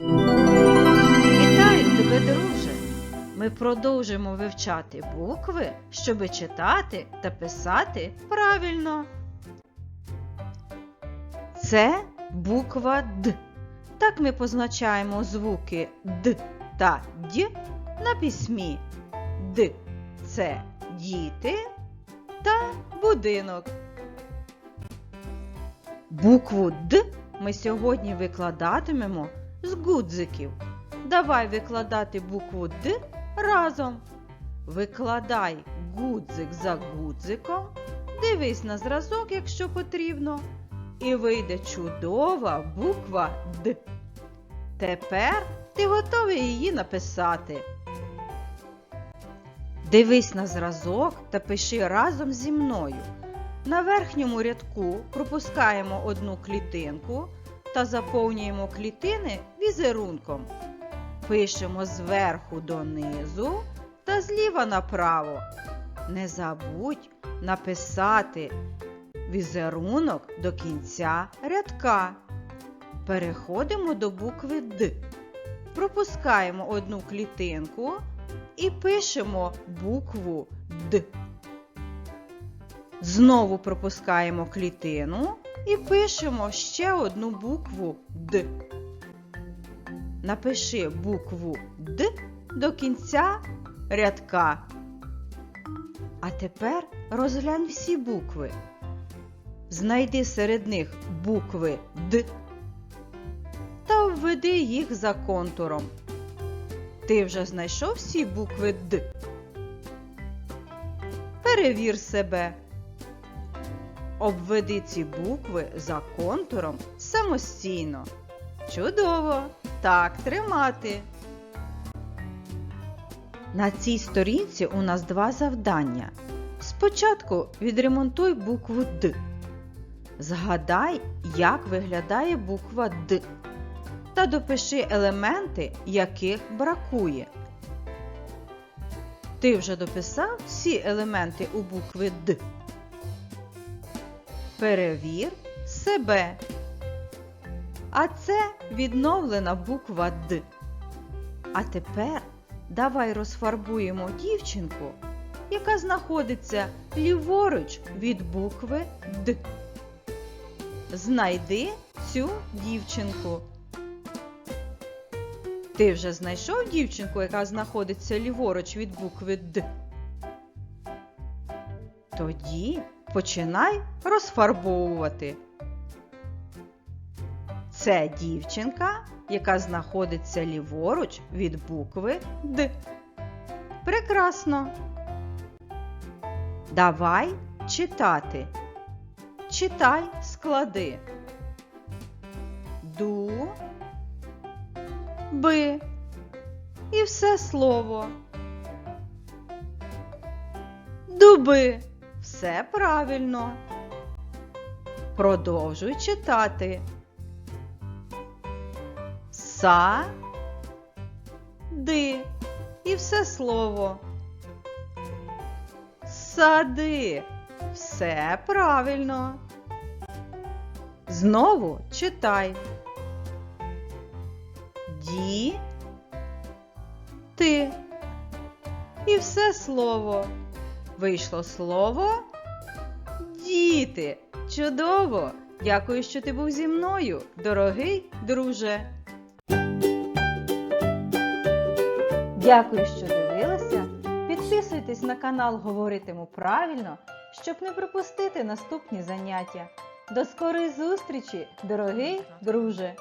Вітаю тебе, друже! Ми продовжимо вивчати букви, щоб читати та писати правильно. Це буква Д. Так ми позначаємо звуки Д та Д на письмі. Д це діти та будинок. Букву Д ми сьогодні викладатимемо з гудзиків. Давай викладати букву Д разом. Викладай гудзик за гудзиком. Дивись на зразок, якщо потрібно. І вийде чудова буква Д. Тепер ти готовий її написати. Дивись на зразок та пиши разом зі мною. На верхньому рядку пропускаємо одну клітинку та заповнюємо клітини візерунком. Пишемо зверху донизу та зліва направо. Не забудь написати візерунок до кінця рядка. Переходимо до букви Д. Пропускаємо одну клітинку і пишемо букву Д. Знову пропускаємо клітину і пишемо ще одну букву Д. Напиши букву Д до кінця рядка. А тепер розглянь всі букви. Знайди серед них букви Д та введи їх за контуром. Ти вже знайшов всі букви Д? Перевір себе. Обведи ці букви за контуром самостійно. Чудово! Так тримати. На цій сторінці у нас два завдання. Спочатку відремонтуй букву Д. Згадай, як виглядає буква Д. Та допиши елементи, яких бракує. Ти вже дописав всі елементи у букви Д. Перевір себе. А це відновлена буква Д. А тепер давай розфарбуємо дівчинку, яка знаходиться ліворуч від букви Д. Знайди цю дівчинку. Ти вже знайшов дівчинку, яка знаходиться ліворуч від букви Д? Тоді починай розфарбовувати. Це дівчинка, яка знаходиться ліворуч від букви Д. Прекрасно. Давай читати. Читай склади. Ду, би. І все слово. Дуби. Все правильно. Продовжуй читати. Са. Ди. І все слово. Сади. Все правильно. Знову читай. Ді. Ти. І все слово. Вийшло слово діти. Чудово! Дякую, що ти був зі мною, дорогий друже. Дякую, що дивилися. Підписуйтесь на канал Говоритиму правильно, щоб не пропустити наступні заняття. До скорої зустрічі, дорогий друже!